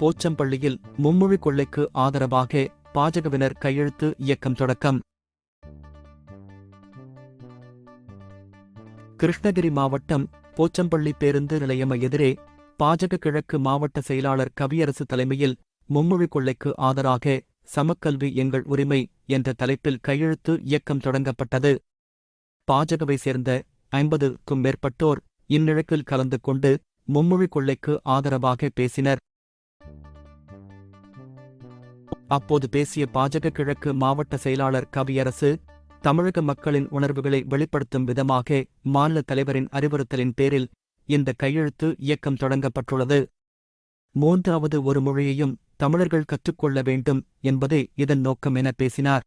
போச்சம்பள்ளியில் மும்மொழி கொள்ளைக்கு ஆதரவாக பாஜகவினர் கையெழுத்து இயக்கம் தொடக்கம். கிருஷ்ணகிரி மாவட்டம் போச்சம்பள்ளி பேருந்து நிலையம் எதிரே பாஜக கிழக்கு மாவட்ட செயலாளர் கவியரசு தலைமையில் மும்மொழி கொள்ளைக்கு ஆதராக சமக்கல்வி எங்கள் உரிமை என்ற தலைப்பில் கையெழுத்து இயக்கம் தொடங்கப்பட்டது. பாஜகவை சேர்ந்த ஐம்பதுக்கும் மேற்பட்டோர் இந்நிழக்கில் கலந்து கொண்டு மும்மொழி கொள்ளைக்கு ஆதரவாக பேசினர். அப்போது பேசிய பாஜக கிழக்கு மாவட்ட செயலாளர் கவியரசு தமிழக மக்களின் உணர்வுகளை வெளிப்படுத்தும் விதமாக மாநில தலைவரின் அறிவுறுத்தலின் பேரில் இந்த கையெழுத்து இயக்கம் தொடங்கப்பட்டுள்ளது. மூன்றாவது ஒரு மொழியையும் தமிழர்கள் கற்றுக்கொள்ள வேண்டும் என்பதே இதன் நோக்கம் என பேசினார்.